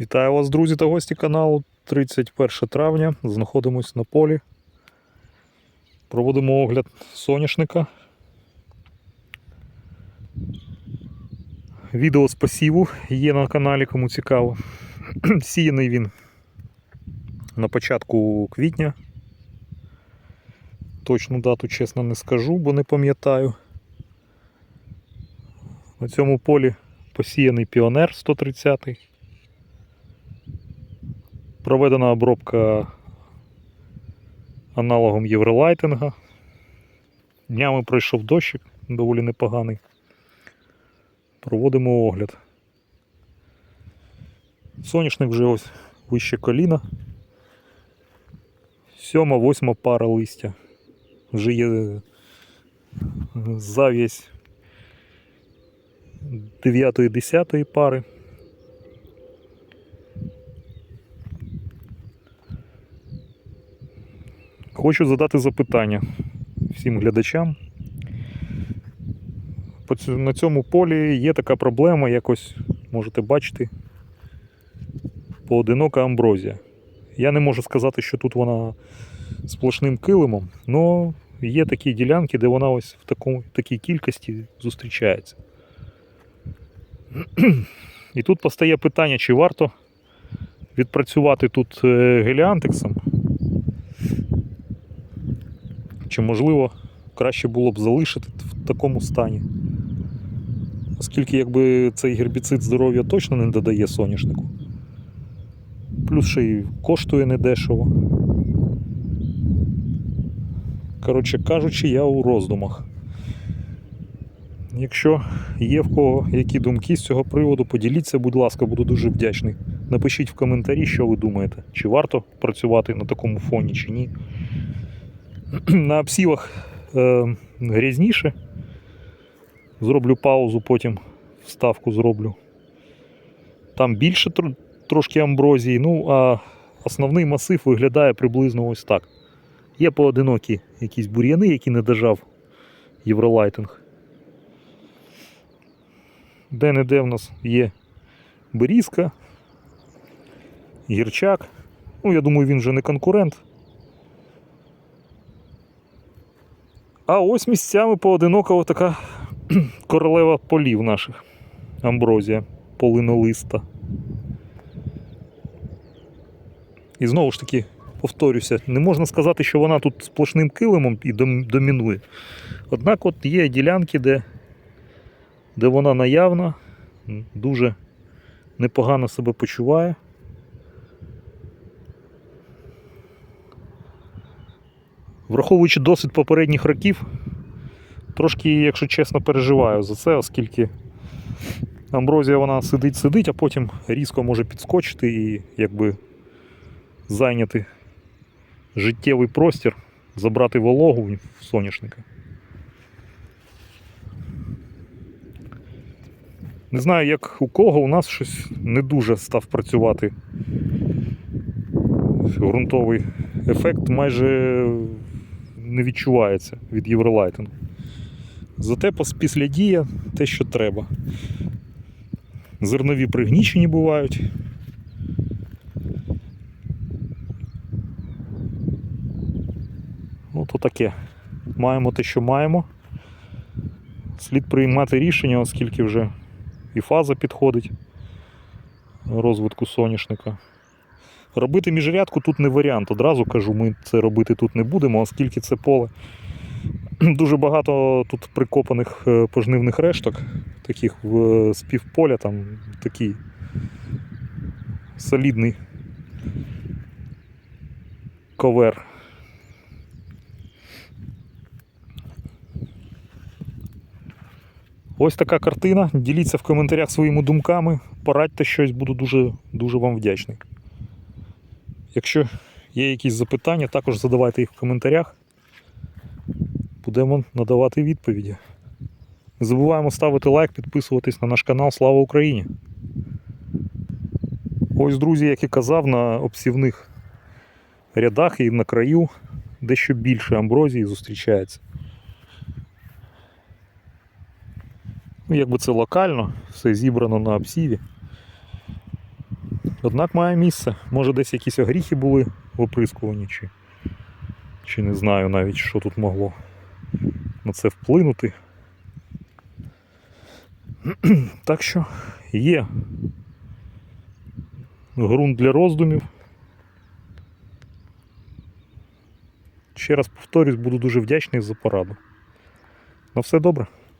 Вітаю вас, друзі та гості каналу. 31 травня. Знаходимось на полі. Проводимо огляд соняшника. Відео з посіву є на каналі, кому цікаво. Сіяний він на початку квітня. Точну дату, чесно, не скажу, бо не пам'ятаю. На цьому полі посіяний піонер 130 Проведена обробка аналогом Євролайтинга. Днями пройшов дощик, доволі непоганий. Проводимо огляд. Соняшник вже ось вище коліна. Сьома, восьма пара листя. Вже є зав'язь 9-10 пари. Хочу задати запитання всім глядачам. На цьому полі є така проблема, якось можете бачити, поодинока амброзія. Я не можу сказати, що тут вона сплошним килимом, але є такі ділянки, де вона ось в такому, такій кількості зустрічається. І тут постає питання, чи варто відпрацювати тут е, геліантексом, чи можливо краще було б залишити в такому стані. Оскільки якби цей гербіцид здоров'я точно не додає соняшнику. Плюс ще й коштує недешево. Коротше кажучи, я у роздумах. Якщо є в кого які думки з цього приводу, поділіться, будь ласка, буду дуже вдячний. Напишіть в коментарі, що ви думаєте, чи варто працювати на такому фоні, чи ні. На обсівах е, грязніше. Зроблю паузу, потім вставку зроблю. Там більше тр- трошки амброзії, ну а основний масив виглядає приблизно ось так. Є поодинокі якісь бур'яни, які не дожав євролайтинг. Де-не-де в нас є берізка, гірчак. Ну, я думаю, він вже не конкурент. А ось місцями поодинока така королева полів наших. Амброзія, полинолиста. І знову ж таки, повторюся, не можна сказати, що вона тут сплошним килимом і домінує. Однак от є ділянки, де, де вона наявна, дуже непогано себе почуває. Враховуючи досвід попередніх років, трошки, якщо чесно, переживаю за це, оскільки амброзія вона сидить-сидить, а потім різко може підскочити і якби зайняти життєвий простір, забрати вологу в соняшника. Не знаю, як у кого, у нас щось не дуже став працювати ґрунтовий ефект майже не відчувається від Євролайтингу. Зате після дія те, що треба. Зернові пригнічені бувають. Ну, то таке. Маємо те, що маємо. Слід приймати рішення, оскільки вже і фаза підходить розвитку соняшника. Робити міжрядку тут не варіант. Одразу кажу, ми це робити тут не будемо, оскільки це поле. Дуже багато тут прикопаних е, пожнивних решток, таких е, співполя, там такий солідний ковер. Ось така картина. Діліться в коментарях своїми думками, порадьте щось, буду дуже, дуже вам вдячний. Якщо є якісь запитання, також задавайте їх в коментарях. Будемо надавати відповіді. Не забуваємо ставити лайк, підписуватись на наш канал. Слава Україні! Ось, друзі, як і казав, на обсівних рядах і на краю дещо більше амброзії зустрічається. Ну, якби це локально, все зібрано на обсіві. Однак має місце. Може десь якісь огріхи були в оприскуванні, чи, чи не знаю навіть, що тут могло на це вплинути. Так що є ґрунт для роздумів. Ще раз повторюсь, буду дуже вдячний за пораду. На все добре.